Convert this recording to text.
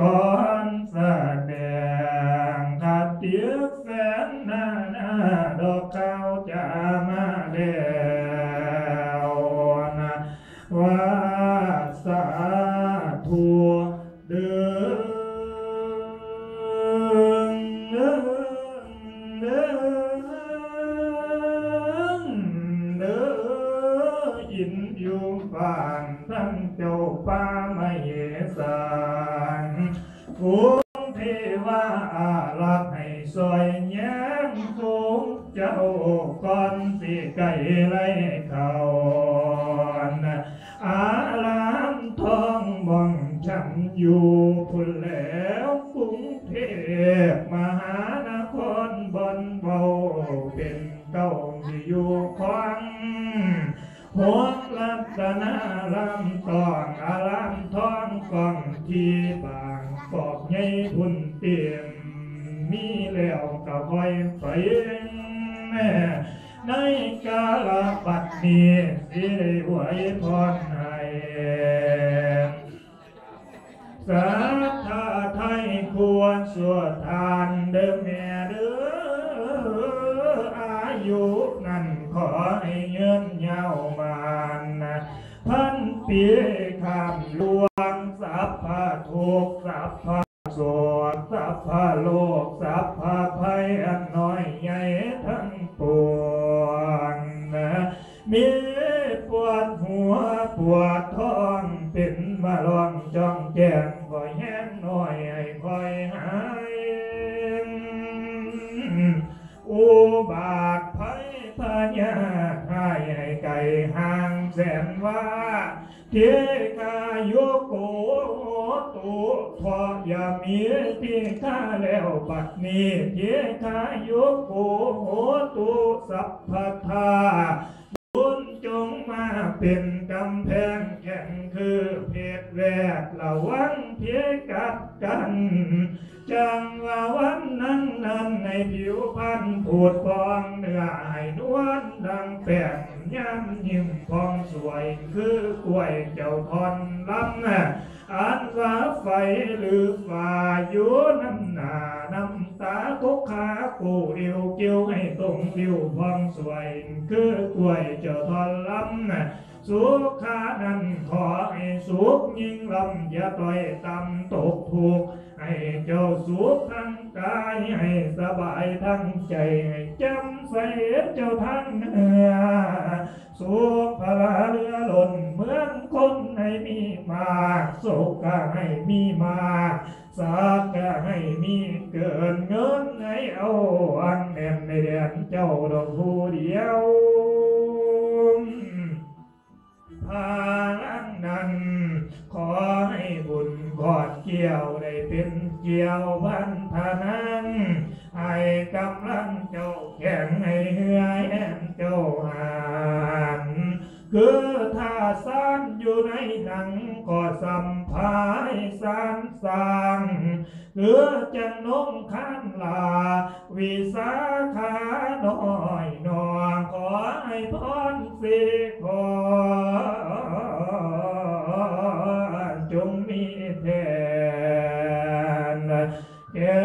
ก่อนแสดงขัดเตียกแสนหน้าหน้าดอกข้าวจะมาแล้วนะว่าสาธุเดินเดินเดินเดินอินอยู่บ้านทั้งเจ้าป่าไม่สา นฟูงเทวาอารักษ์ให้ซอยแย้มฟูงเจ้าก่อนสิไก่ไรเขานอารามทองมองฉันอยู่พุ่นแล้วกรุงเทพมหานครบนเบาเป็นเก้าที่อยู่ควังหัวลัตนาลำตองอารามทองกองที่บา ใหญ่พุ่นเตียมมีแล้วก็คอยไปแม่ในกาลปัดนี้สิได้อวยพรให้สาธาไทยควรสวดทานเดิมแม่เด้ออายุนั่นขอให้เงินยาวมานพันปีคำลวงสัพพะทุกสัพพะ โสดสัพพะโลกสัพพะภัยอันน้อยใหญ่ทั้งปวงนะมีปวดหัวปวดท้องเป็นมาลองจ้องแจงคอยแห้งหน่อยให้คอยหายอุบาทภัยพญาให้ให้ไก่ห่างแสนว่าเทกายุโกโห ตุทอยามีที่ข้าแล้วบัดนี้เทกายุโกโหตุสัพพทาบุญจงมาเป็นกำแพงแข็งคือเพศแวดระวังเพียกัดกัน จังว่าวันนั้นนั้นในผิวพันธุ์ผูดฟองเนื้อให้นวลดังแป้งย้ำยิ้มพองสวยคือกล้วยเจ้าทอนลำ น่ะอันว่าไฟหรือฝ่าอยู่น้ำหนาน้ำตาคุกขากูเอวเกี่ยวให้ตรงผิวพองสวยคือก ก็ให้มีมาสักก็ให้มีเกินเงินให้เอาอันแน่นในเดือนเจ้าด ถ้าสานอยู่ในหนังก็สัมภายสานสร้างหรือจะนงขันลา วิสาขาน้อยนอขอให้พรสิขอจงมีแทนแก่